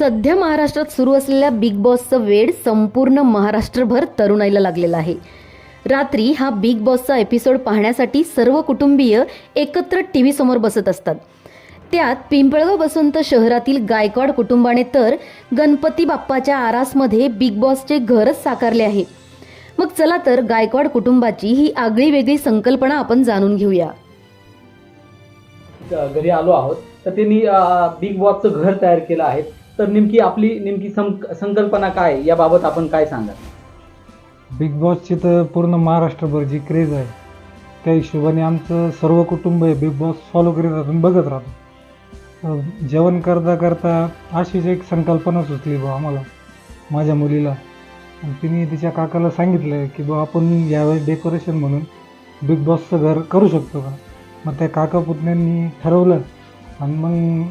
सध्या महाराष्ट्रात सुरू असलेल्या बिग बॉसचं वेड संपूर्ण महाराष्ट्रभर तरुणाईला लागलेलं आहे. रात्री हा बिग बॉसचा एपिसोड पाहण्यासाठी सर्व कुटुंबीय एकत्र टी व्ही समोर बसत असतात. त्यात पिंपळगाव बसंत शहरातील गायकवाड कुटुंबाने तर गणपती बाप्पाच्या आरासमध्ये बिग बॉसचे घरच साकारले आहे. मग चला तर गायकवाड कुटुंबाची ही आगळी वेगळी संकल्पना आपण जाणून घेऊया. घरी आलो आहोत. तर त्यांनी बिग बॉसचं घर तयार केलं आहे. तर नेमकी आपली नेमकी संकल्पना काय आहे? याबाबत आपण काय सांगा बिग बॉसची तर पूर्ण महाराष्ट्रभर जी क्रेज आहे त्या हिशोबाने आमचं सर्व कुटुंब आहे बिग बॉस फॉलो करीत राहतो बघत राहतो जेवण करता करता अशीच एक संकल्पना सुचली बा आम्हाला माझ्या मुलीला. तिने तिच्या काकाला सांगितलं की बा आपण यावेळेस डेकोरेशन म्हणून बिग बॉसचं घर करू शकतो का? मग त्या काका पुतण्यांनी ठरवलं आणि मग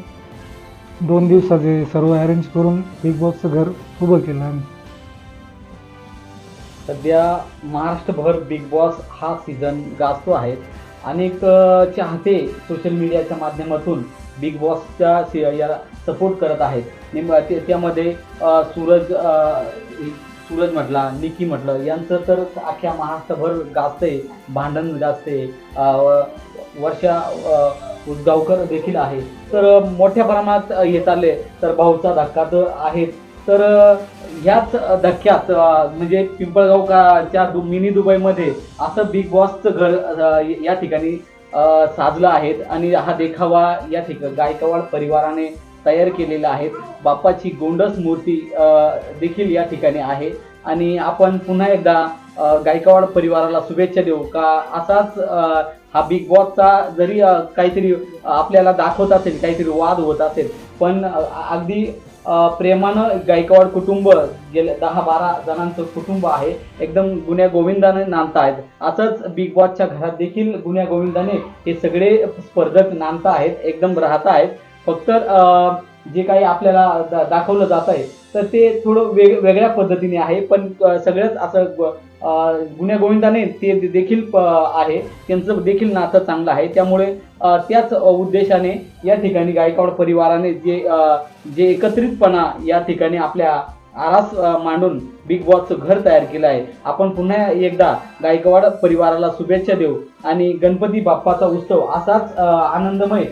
दोन दिवसाचे सर्व अरेंज करून बिग बॉसचं घर उभं केलं आम्ही. सध्या महाराष्ट्रभर बिग बॉस हा सीझन गाजतो आहे. अनेक अ, चाहते सोशल मीडियाच्या माध्यमातून बिग बॉसच्या सी- याला सपोर्ट करत आहेत. नेम ते- त्यामध्ये अ, सूरज अ, सूरज म्हटला निकी म्हटलं यांचं तर अख्ख्या महाराष्ट्रभर गाजतंय भांडण गाजते अ, वर्षा अ, उसगावकर देखील आहे तर मोठ्या प्रमाणात हे चालले तर भाऊचा धक्का तर आहे. तर ह्याच धक्क्यात म्हणजे पिंपळगावच्या दु मिनी दुबईमध्ये असं बिग बॉसचं घर या ठिकाणी साजलं आहेत. आणि हा देखावा या ठिकाणी गायकवाड परिवाराने तयार केलेला आहे. बाप्पाची गोंडस मूर्ती देखील या ठिकाणी आहे. आणि आपण पुन्हा एकदा गायकवाड परिवाराला शुभेच्छा देऊ का? असाच हा बिग बॉसचा जरी काहीतरी आपल्याला दाखवत असेल काहीतरी वाद होत असेल पण अगदी प्रेमानं गायकवाड कुटुंब गेले दहा बारा जणांचं कुटुंब आहे एकदम गुन्ह्या गोविंदाने नांदत आहेत. असंच बिग बॉसच्या घरात देखील गुन्ह्या गोविंदाने हे सगळे स्पर्धक नांदत आहेत एकदम राहत आहेत. फक्त जे काही आपल्याला दा- दाखवलं जात आहे तर ते थोडं वेग वेगळ्या पद्धतीने आहे पण सगळंच असं गुन्ह्या गोविंदाने ते देखील आहे. त्यांचं देखील नातं चांगलं आहे. त्यामुळे त्याच उद्देशाने या ठिकाणी गायकवाड परिवाराने जे जे एकत्रितपणा या ठिकाणी आपल्या आरास मांडून बिग बॉसचं घर तयार केलं आहे. आपण पुन्हा एकदा गायकवाड परिवाराला शुभेच्छा देऊ आणि गणपती बाप्पाचा उत्सव असाच आनंदमय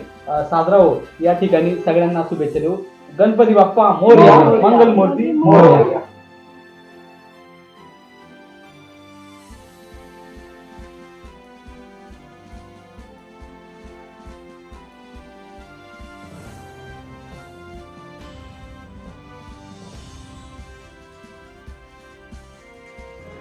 साजरा हो. या ठिकाणी सगळ्यांना शुभेच्छा देऊ. गणपती बाप्पा मोरया. मंगलमूर्ती मोरया.